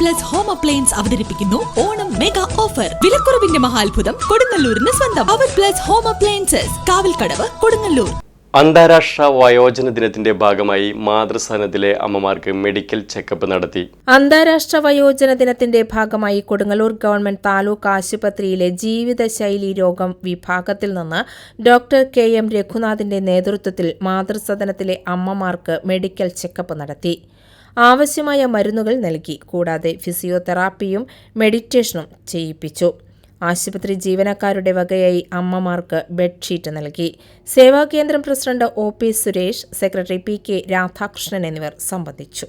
Plus home appliance അവതരിപ്പിക്കുന്നു Onam mega offer. വിലക്കുറവിന്റെ മഹാത്ഭുതം കൊടുങ്ങല്ലൂരിന് സ്വന്തം. അവർ plus home appliances Kavalkadavu Kodungallur. അന്താരാഷ്ട്ര വയോജന ദിനത്തിന്റെ ഭാഗമായി മാതൃസ്ഥാനത്തിലെ അമ്മമാർക്ക് മെഡിക്കൽ ചെക്കപ്പ് നടത്തി. അന്താരാഷ്ട്ര വയോജന ദിനത്തിന്റെ ഭാഗമായി കൊടുങ്ങല്ലൂർ ഗവൺമെന്റ് താലൂക്ക് ആശുപത്രിയിലെ ജീവിതശൈലി രോഗം വിഭാഗത്തിൽ നിന്ന് ഡോക്ടർ കെ എം രഘുനാഥിന്റെ നേതൃത്വത്തിൽ മാതൃസദനത്തിലെ അമ്മമാർക്ക് മെഡിക്കൽ ചെക്കപ്പ് നടത്തി. ആവശ്യമായ മരുന്നുകൾ നൽകി. കൂടാതെ ഫിസിയോതെറാപ്പിയും മെഡിറ്റേഷനും ചെയ്യിപ്പിച്ചു. ആശുപത്രി ജീവനക്കാരുടെ വകയായി അമ്മമാർക്ക് ബെഡ്ഷീറ്റ് നൽകി. സേവാകേന്ദ്രം president O P Suresh secretary P K Radhakrishnan എന്നിവർ സംബന്ധിച്ചു.